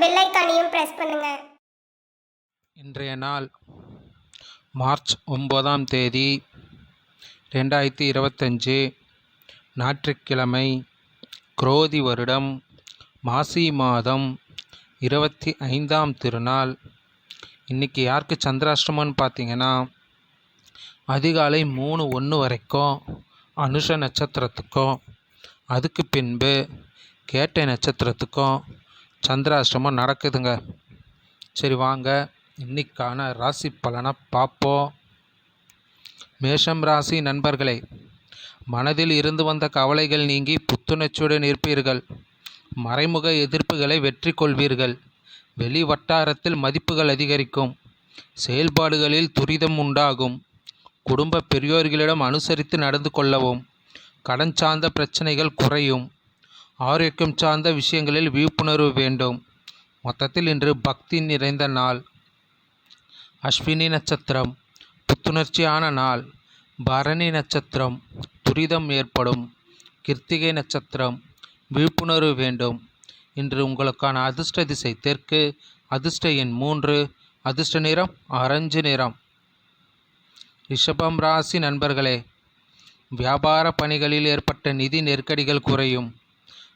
Bell ஐக்கானையும் press பண்ணுங்க. இன்றைய நாள் மார்ச் ஒன்பதாம் தேதி ரெண்டாயிரத்தி இருபத்தஞ்சு ஞாயிற்றுக்கிழமை குரோதி வருடம் மாசி மாதம் இருபத்தி ஐந்தாம் திருநாள். இன்றைக்கி யாருக்கு சந்திராஷ்டமம்னு பார்த்தீங்கன்னா அதிகாலை மூணு ஒன்று வரைக்கும் அனுஷ நட்சத்திரத்துக்கும் அதுக்கு பின்பு கேட்டை நட்சத்திரத்துக்கும் சந்திராஷ்டமம் நடக்குதுங்க. சரி வாங்க. இன்னைக்கான ராசி பலனை பார்ப்போம். மேஷம் ராசி நண்பர்களே மனதில் இருந்து வந்த கவலைகள் நீங்கி புத்துணர்ச்சியுடன் இருப்பீர்கள். மறைமுக எதிர்ப்புகளை வெற்றி கொள்வீர்கள். வெளி வட்டாரத்தில் மதிப்புகள் அதிகரிக்கும். செயல்பாடுகளில் துரிதம் உண்டாகும். குடும்ப பெரியோர்களிடம் அனுசரித்து நடந்து கொள்ளவும். கடன் சார்ந்த பிரச்சனைகள் குறையும். ஆரோக்கியம் சார்ந்த விஷயங்களில் விழிப்புணர்வு வேண்டும். மொத்தத்தில் இன்று பக்தி நிறைந்த நாள். அஸ்வினி நட்சத்திரம் புத்துணர்ச்சியான நாள். பரணி நட்சத்திரம் துரிதம் ஏற்படும். கிருத்திகை நட்சத்திரம் விழிப்புணர்வு வேண்டும். இன்று உங்களுக்கான அதிர்ஷ்ட திசை தெற்கு அதிர்ஷ்ட எண் மூன்று அதிர்ஷ்ட நிறம் ஆரஞ்சு நிறம். ரிஷபம் ராசி நண்பர்களே வியாபார பணிகளில் ஏற்பட்ட நிதி நெருக்கடிகள் குறையும்.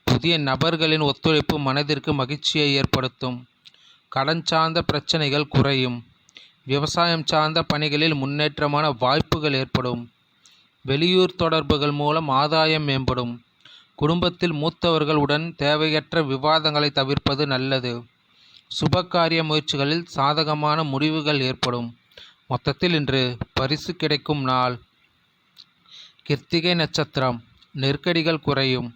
புதிய நபர்களின் ஒத்துழைப்பு மனதிற்கு மகிழ்ச்சியை ஏற்படுத்தும். கடன் சார்ந்த பிரச்சனைகள் குறையும். விவசாயம் சார்ந்த பணிகளில் முன்னேற்றமான வாய்ப்புகள் ஏற்படும். வெளியூர் தொடர்புகள் மூலம் ஆதாயம் மேம்படும். குடும்பத்தில் மூத்தவர்களுடன் தேவையற்ற விவாதங்களை தவிர்ப்பது நல்லது. சுபகாரிய முயற்சிகளில் சாதகமான முடிவுகள் ஏற்படும். மொத்தத்தில் இன்று பரிசு கிடைக்கும் நாள். கிருத்திகை நட்சத்திரம். நெருக்கடிகள் குறையும்.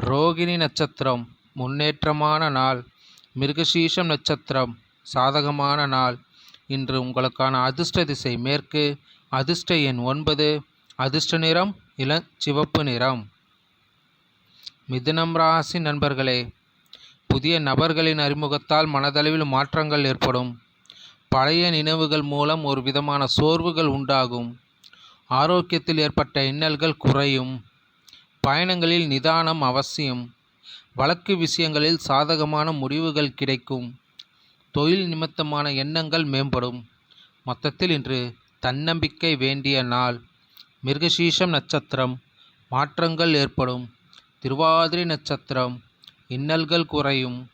ரோகிணி நட்சத்திரம் முன்னேற்றமான நாள். மிருகசீஷம் நட்சத்திரம் சாதகமான நாள். இன்று உங்களுக்கான அதிர்ஷ்ட திசை மேற்கு. அதிர்ஷ்ட எண் ஒன்பது. அதிர்ஷ்ட நிறம் இளஞ்சிவப்பு நிறம். மிதுனம் ராசி நண்பர்களே புதிய நபர்களின் அறிமுகத்தால் மனதளவில் மாற்றங்கள் ஏற்படும். பழைய நினைவுகள் மூலம் ஒரு விதமான சோர்வுகள் உண்டாகும். ஆரோக்கியத்தில் ஏற்பட்ட இன்னல்கள் குறையும். பயணங்களில் நிதானம் அவசியம். வழக்கு விஷயங்களில் சாதகமான முடிவுகள் கிடைக்கும். தொழில் நிமித்தமான எண்ணங்கள் மேம்படும். மொத்தத்தில் இன்று தன்னம்பிக்கை வேண்டிய நாள். மிருகசீஷம் நட்சத்திரம். மாற்றங்கள் ஏற்படும். திருவாதிரை நட்சத்திரம். இன்னல்கள் குறையும்.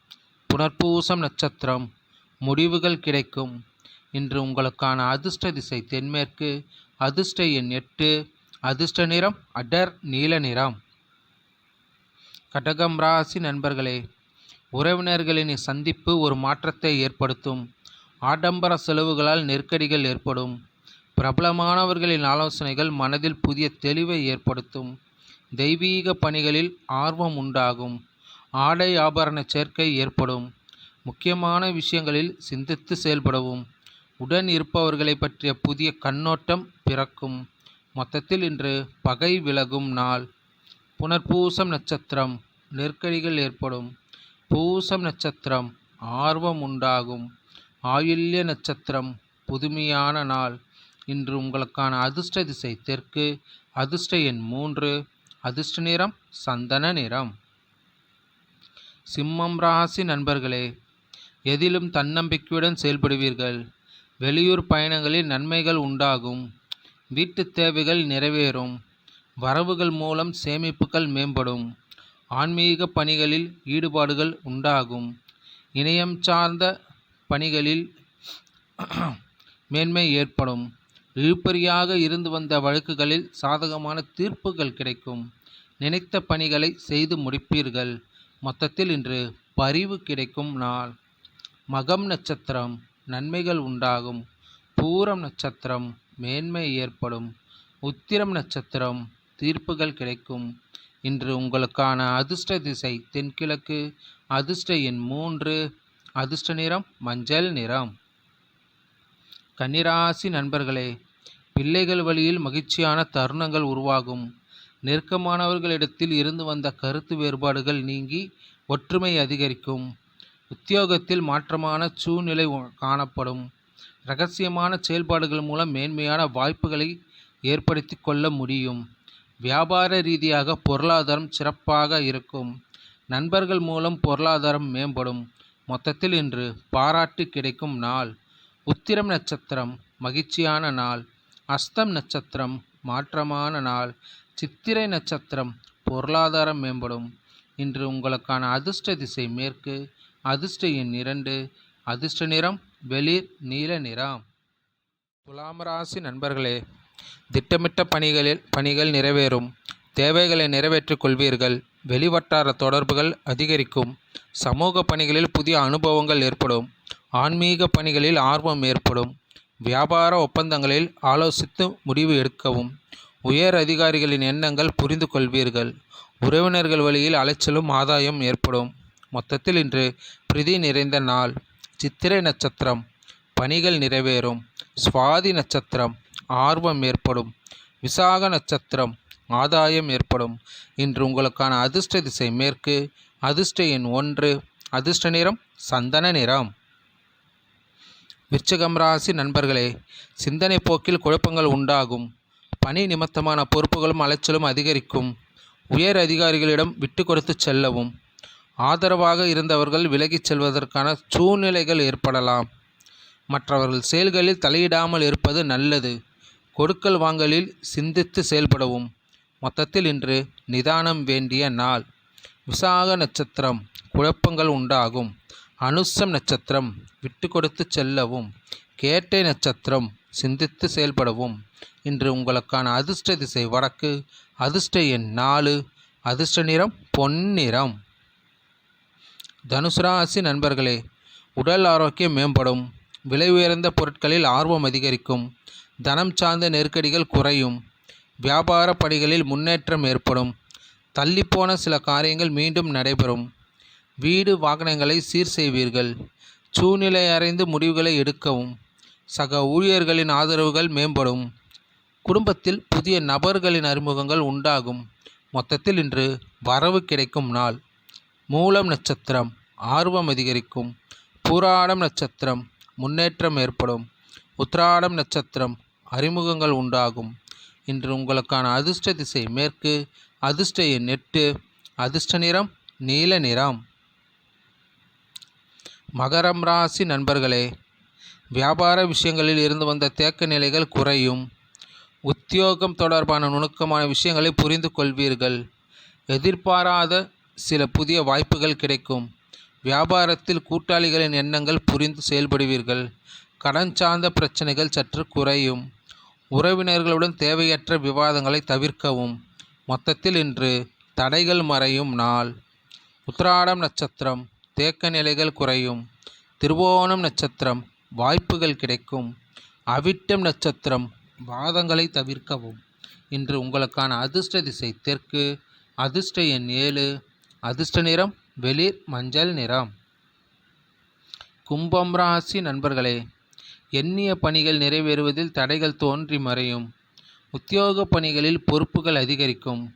புனர்பூசம் நட்சத்திரம். முடிவுகள் கிடைக்கும். இன்று உங்களுக்கான அதிர்ஷ்ட திசை தென்மேற்கு. அதிர்ஷ்ட எண் எட்டு. அதிர்ஷ்ட நிறம் அடர் நீல நிறம். கடகம் ராசி நண்பர்களே உறவினர்களின் சந்திப்பு ஒரு மாற்றத்தை ஏற்படுத்தும். ஆடம்பர செலவுகளால் நெருக்கடிகள் ஏற்படும். பிரபலமானவர்களின் ஆலோசனைகள் மனதில் புதிய தெளிவை ஏற்படுத்தும். தெய்வீக பணிகளில் ஆர்வம் உண்டாகும். ஆடை ஆபரண சேர்க்கை ஏற்படும். முக்கியமான விஷயங்களில் சிந்தித்து செயல்படவும். உடன் இருப்பவர்களை பற்றிய புதிய கண்ணோட்டம் பிறக்கும். மொத்தத்தில் இன்று பகை விலகும் நாள். புனர்பூசம் நட்சத்திரம் நெருக்கடிகள் ஏற்படும். பூசம் நட்சத்திரம் ஆர்வம் உண்டாகும். ஆயுள்ய நட்சத்திரம் புதுமையான நாள். இன்று உங்களுக்கான அதிர்ஷ்ட திசை தெற்கு அதிர்ஷ்ட எண் மூன்று அதிர்ஷ்ட நிறம் சந்தன நிறம். சிம்மம் ராசி நண்பர்களே எதிலும் தன்னம்பிக்கையுடன் செயல்படுவீர்கள். வெளியூர் பயணங்களில் நன்மைகள் உண்டாகும். வீட்டு தேவைகள் நிறைவேறும். வரவுகள் மூலம் சேமிப்புகள் மேம்படும். ஆன்மீக பணிகளில் ஈடுபாடுகள் உண்டாகும். இணையம் சார்ந்த பணிகளில் மேன்மை ஏற்படும். இழுபறியாக இருந்து வந்த வழக்குகளில் சாதகமான தீர்ப்புகள் கிடைக்கும். நினைத்த பணிகளை செய்து முடிப்பீர்கள். மொத்தத்தில் இன்று பரிவு கிடைக்கும் நாள். மகம் நட்சத்திரம். நன்மைகள் உண்டாகும். பூரம் நட்சத்திரம். மேன்மை ஏற்படும். உத்திரம் நட்சத்திரம் தீர்ப்புகள் கிடைக்கும். இன்று உங்களுக்கான அதிர்ஷ்ட திசை தென்கிழக்கு. அதிர்ஷ்ட எண் மூன்று அதிர்ஷ்ட நிறம் மஞ்சள் நிறம். கன்னிராசி நண்பர்களே பிள்ளைகள் வழியில் மகிழ்ச்சியான தருணங்கள் உருவாகும். நெருக்கமானவர்களிடத்தில் இருந்து வந்த கருத்து வேறுபாடுகள் நீங்கி ஒற்றுமை அதிகரிக்கும். உத்தியோகத்தில் மாற்றமான சூழ்நிலை காணப்படும். ரகசியமான செயல்பாடுகள் மூலம் மேன்மையான வாய்ப்புகளை ஏற்படுத்தி கொள்ள முடியும். வியாபார ரீதியாக பொருளாதாரம் சிறப்பாக இருக்கும். நண்பர்கள் மூலம் பொருளாதாரம் மேம்படும். மொத்தத்தில் இன்று பாராட்டு கிடைக்கும் நாள். உத்திரம் நட்சத்திரம் மகிழ்ச்சியான நாள். அஸ்தம் நட்சத்திரம் மாற்றமான நாள். சித்திரை நட்சத்திரம் பொருளாதாரம் மேம்படும். இன்று உங்களுக்கான அதிர்ஷ்ட திசை மேற்கு அதிர்ஷ்ட எண் இரண்டு அதிர்ஷ்ட நிறம் வெளிர் நீல நிறம். துலாம் ராசி நண்பர்களே திட்டமிட்ட பணிகளில் பணிகள் நிறைவேறும். தேவைகளை நிறைவேற்றிக் கொள்வீர்கள். வெளிவட்டார தொடர்புகள் அதிகரிக்கும். சமூக பணிகளில் புதிய அனுபவங்கள் ஏற்படும். ஆன்மீக பணிகளில் ஆர்வம் ஏற்படும். வியாபார ஒப்பந்தங்களில் ஆலோசித்து முடிவு எடுக்கவும். உயர் அதிகாரிகளின் எண்ணங்கள் புரிந்து கொள்வீர்கள். உறவினர்கள் வழியில் அலைச்சலும் ஆதாயம் ஏற்படும். மொத்தத்தில் இன்று பிரதி நிறைந்த நாள். சித்திரை நட்சத்திரம் பணிகள் நிறைவேறும். சுவாதி நட்சத்திரம் ஆர்வம் ஏற்படும். விசாக நட்சத்திரம் ஆதாயம் ஏற்படும். இன்று உங்களுக்கான அதிர்ஷ்ட திசை மேற்கு அதிர்ஷ்ட எண் ஒன்று அதிர்ஷ்ட நிறம் சந்தன நிறம். விருச்சகம் ராசி நண்பர்களே சிந்தனை போக்கில் குழப்பங்கள் உண்டாகும். பணி நிமித்தமான பொறுப்புகளும் அலைச்சலும் அதிகரிக்கும். உயர் அதிகாரிகளிடம் விட்டு கொடுத்து செல்லவும். ஆதரவாக இருந்தவர்கள் விலகிச் செல்வதற்கான சூழ்நிலைகள் ஏற்படலாம். மற்றவர்கள் செயல்களில் தலையிடாமல் இருப்பது நல்லது. கொடுக்கல் வாங்கலில் சிந்தித்து செயல்படவும். மொத்தத்தில் இன்று நிதானம் வேண்டிய நாள். விசாக நட்சத்திரம் குழப்பங்கள் உண்டாகும். அனுசம் நட்சத்திரம் விட்டு கொடுத்து செல்லவும். கேட்டை நட்சத்திரம் சிந்தித்து செயல்படவும். இன்று உங்களுக்கான அதிர்ஷ்ட திசை வடக்கு அதிர்ஷ்ட எண் நாலு அதிர்ஷ்ட நிறம் பொன்னிறம் தனுசு ராசி நண்பர்களே உடல் ஆரோக்கியம் மேம்படும் விலை உயர்ந்த பொருட்களில் ஆர்வம் அதிகரிக்கும் தனம் சார்ந்த நெருக்கடிகள் குறையும் வியாபார பணிகளில் முன்னேற்றம் ஏற்படும் தள்ளிப்போன சில காரியங்கள் மீண்டும் நடைபெறும் வீடு வாகனங்களை சீர் செய்வீர்கள் சூழ்நிலை அறிந்து முடிவுகளை எடுக்கவும் சக ஊழியர்களின் ஆதரவுகள் மேம்படும் குடும்பத்தில் புதிய நபர்களின் அறிமுகங்கள் உண்டாகும் மொத்தத்தில் இன்று வரவு கிடைக்கும் நாள். மூலம் நட்சத்திரம் ஆர்வம் அதிகரிக்கும். பூராடம் நட்சத்திரம் முன்னேற்றம் ஏற்படும். உத்திராடம் நட்சத்திரம் அறிமுகங்கள் உண்டாகும். இன்று உங்களுக்கான அதிர்ஷ்ட திசை மேற்கு அதிர்ஷ்ட எண் எட்டு அதிர்ஷ்ட நிறம் நீல நிறம். மகரம் ராசி நண்பர்களே வியாபார விஷயங்களில் இருந்து வந்த தேக்க நிலைகள் குறையும். உத்தியோகம் தொடர்பான நுணுக்கமான விஷயங்களை புரிந்து கொள்வீர்கள். எதிர்பாராத சில புதிய வாய்ப்புகள் கிடைக்கும். வியாபாரத்தில் கூட்டாளிகளின் எண்ணங்கள் புரிந்து செயல்படுவீர்கள். கடன் சார்ந்த பிரச்சனைகள் சற்று குறையும். உறவினர்களுடன் தேவையற்ற விவாதங்களை தவிர்க்கவும். மொத்தத்தில் இன்று தடைகள் மறையும் நாள். உத்திராடம் நட்சத்திரம் தேக்க நிலைகள் குறையும். திருவோணம் நட்சத்திரம் வாய்ப்புகள் கிடைக்கும். அவிட்டம் நட்சத்திரம் வாதங்களை தவிர்க்கவும். இன்று உங்களுக்கான அதிர்ஷ்ட திசை தெற்கு அதிர்ஷ்ட எண் ஏழு. அதிர்ஷ்ட நிறம் வெளிர் மஞ்சள் நிறம். கும்பம் ராசி நண்பர்களே எண்ணிய பணிகள் நிறைவேறுவதில் தடைகள் தோன்றி மறையும். உத்தியோக பணிகளில் பொறுப்புகள் அதிகரிக்கும்.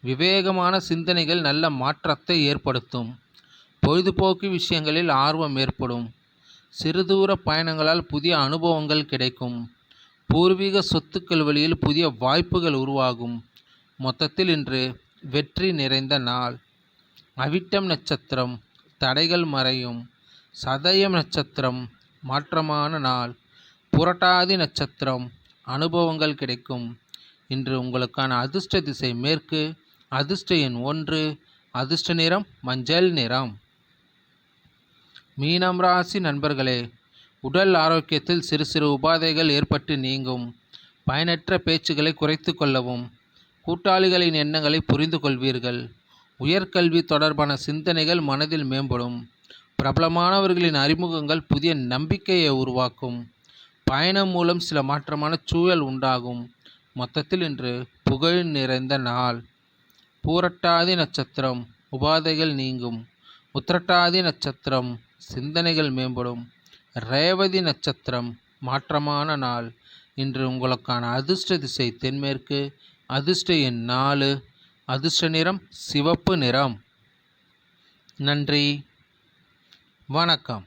விவேகமான சிந்தனைகள் நல்ல மாற்றத்தை ஏற்படுத்தும். பொழுதுபோக்கு விஷயங்களில் ஆர்வம் ஏற்படும். சிறுதூர பயணங்களால் புதிய அனுபவங்கள் கிடைக்கும். பூர்வீக சொத்துக்கள் வழியில் புதிய வாய்ப்புகள் உருவாகும். மொத்தத்தில் இன்று வெற்றி நிறைந்த நாள். அவிட்டம் நட்சத்திரம் தடைகள் மறையும். சதயம் நட்சத்திரம் மாற்றமான நாள். புரட்டாதி நட்சத்திரம் அனுபவங்கள் கிடைக்கும். இன்று உங்களுக்கான அதிர்ஷ்ட திசை மேற்கு அதிர்ஷ்ட எண் ஒன்று அதிர்ஷ்ட நிறம் மஞ்சள் நிறம். மீனம் ராசி நண்பர்களே உடல் ஆரோக்கியத்தில் சிறு சிறு உபாதைகள் ஏற்பட்டு நீங்கும். பயனற்ற பேச்சுகளை குறைத்து கொள்ளவும் கூட்டாளிகளின் எண்ணங்களை புரிந்து கொள்வீர்கள் உயர்கல்வி தொடர்பான சிந்தனைகள் மனதில் மேம்படும். பிரபலமானவர்களின் அறிமுகங்கள் புதிய நம்பிக்கையை உருவாக்கும். பயணம் மூலம் சில மாற்றமான சூழல் உண்டாகும். மொத்தத்தில் இன்று புகழ் நிறைந்த நாள். பூரட்டாதி நட்சத்திரம் உபாதைகள் நீங்கும். உத்திரட்டாதி நட்சத்திரம் சிந்தனைகள் மேம்படும். ரேவதி நட்சத்திரம் மாற்றமான நாள். இன்று உங்களுக்கான அதிர்ஷ்ட திசை தென்மேற்கு அதிர்ஷ்ட எண் நாலு. அதிர்ஷ்ட நிறம் சிவப்பு நிறம். நன்றி. வணக்கம்.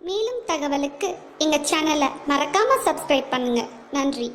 மேலும் தகவலுக்கு எங்கள் சேனலை மறக்காமல் சப்ஸ்கிரைப் பண்ணுங்கள் நன்றி.